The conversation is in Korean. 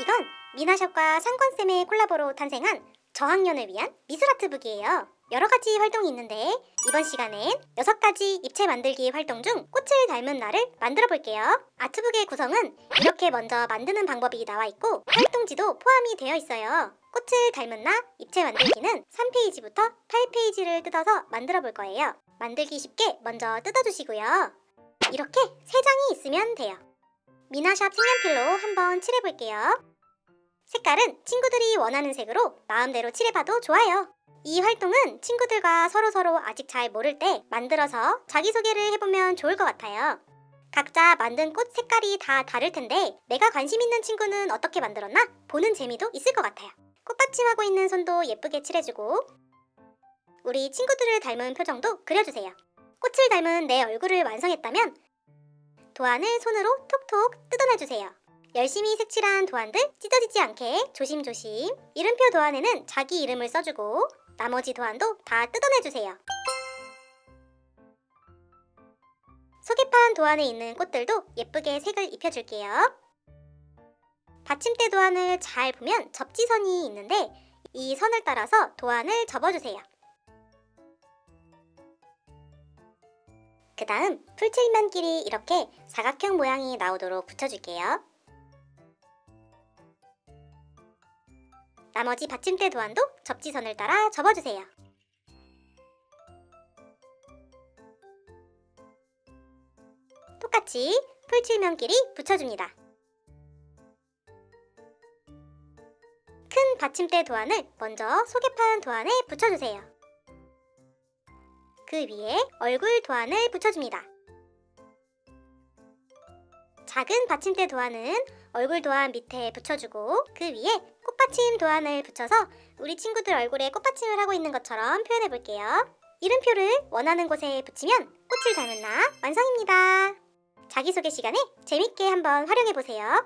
이건 미나샵과 상권쌤의 콜라보로 탄생한 저학년을 위한 미술아트북이에요. 여러 가지 활동이 있는데 이번 시간엔 여섯 가지 입체 만들기 활동 중 꽃을 닮은 나를 만들어 볼게요. 아트북의 구성은 이렇게 먼저 만드는 방법이 나와 있고 활동지도 포함이 되어 있어요. 꽃을 닮은 나 입체 만들기는 3페이지부터 8페이지를 뜯어서 만들어 볼 거예요. 만들기 쉽게 먼저 뜯어주시고요. 이렇게 세 장이 있으면 돼요. 미나샵 색연필로 한번 칠해볼게요. 색깔은 친구들이 원하는 색으로 마음대로 칠해봐도 좋아요. 이 활동은 친구들과 서로서로 아직 잘 모를 때 만들어서 자기소개를 해보면 좋을 것 같아요. 각자 만든 꽃 색깔이 다 다를 텐데 내가 관심 있는 친구는 어떻게 만들었나 보는 재미도 있을 것 같아요. 꽃받침하고 있는 손도 예쁘게 칠해주고 우리 친구들을 닮은 표정도 그려주세요. 꽃을 닮은 내 얼굴을 완성했다면 도안을 손으로 톡톡 뜯어내주세요. 열심히 색칠한 도안들 찢어지지 않게 조심조심 이름표 도안에는 자기 이름을 써주고 나머지 도안도 다 뜯어내주세요. 소개판 도안에 있는 꽃들도 예쁘게 색을 입혀줄게요. 받침대 도안을 잘 보면 접지선이 있는데 이 선을 따라서 도안을 접어주세요. 그 다음 풀칠면끼리 이렇게 사각형 모양이 나오도록 붙여줄게요. 나머지 받침대 도안도 접지선을 따라 접어주세요. 똑같이 풀칠면끼리 붙여줍니다. 큰 받침대 도안을 먼저 소개판 도안에 붙여주세요. 그 위에 얼굴 도안을 붙여줍니다. 작은 받침대 도안은 얼굴 도안 밑에 붙여주고 그 위에 꽃받침 도안을 붙여서 우리 친구들 얼굴에 꽃받침을 하고 있는 것처럼 표현해 볼게요. 이름표를 원하는 곳에 붙이면 꽃을 닮은 나 완성입니다. 자기소개 시간에 재밌게 한번 활용해 보세요.